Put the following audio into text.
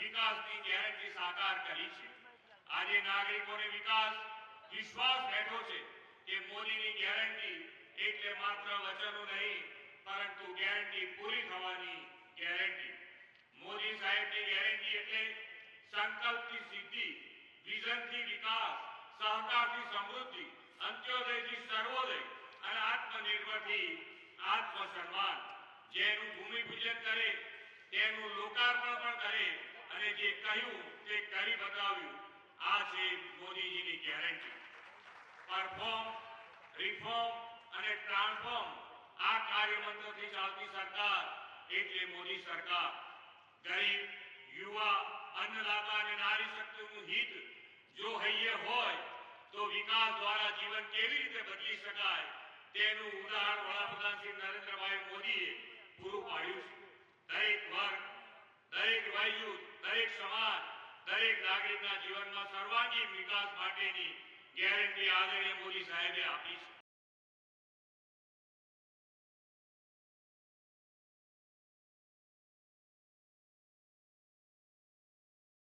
વિકાસની ગેરંટી સાકાર કરી છે, આજે નાગરિકોને વિકાસ વિશ્વાસ બેઠો છે કે મોદીની ગેરંટી એટલે માત્ર વચનો નહીં, પરંતુ ગેરંટી પૂરી થવાની ગેરંટી. મોદી સાહેબની ગેરંટી એટલે સંકલ્પથી સિદ્ધિ, વિઝનથી વિકાસ, સહકારથી સમૃદ્ધિ, અંત્યોદયથી સર્વોદય અને આત્મનિર્ભરથી આત્મસન્માન. જેનું ભૂમિપૂજન કરે, તેનું લોકાર્પણ પણ અને જે કહ્યું તે કરી બતાવ્યું, આ છે મોદીજીની ગેરંટી પરફોર્મ રિફોર્મ અને ટ્રાન્સફોર્મ આ કાર્યમંત્રથી ચાલતી સરકાર એટલે મોદી સરકાર. ગરીબ, યુવા, અન્નદાતા અને નારી શક્તિનું હિત જો હૈયે હોય, તો વિકાસ દ્વારા જીવન કેવી રીતે બદલી શકાય તેનું ઉદાહરણ વડાપ્રધાન શ્રી નરેન્દ્રભાઈ મોદીએ પૂરું પાડ્યું છે. દરેક વર્ગ, દરેક વયજૂથ દરેક સમાજ દરેક નાગરિકના જીવનમાં સર્વાંગીણ વિકાસ માટેની ગેરંટી આદરણીય મોદી સાહેબે આપી છે.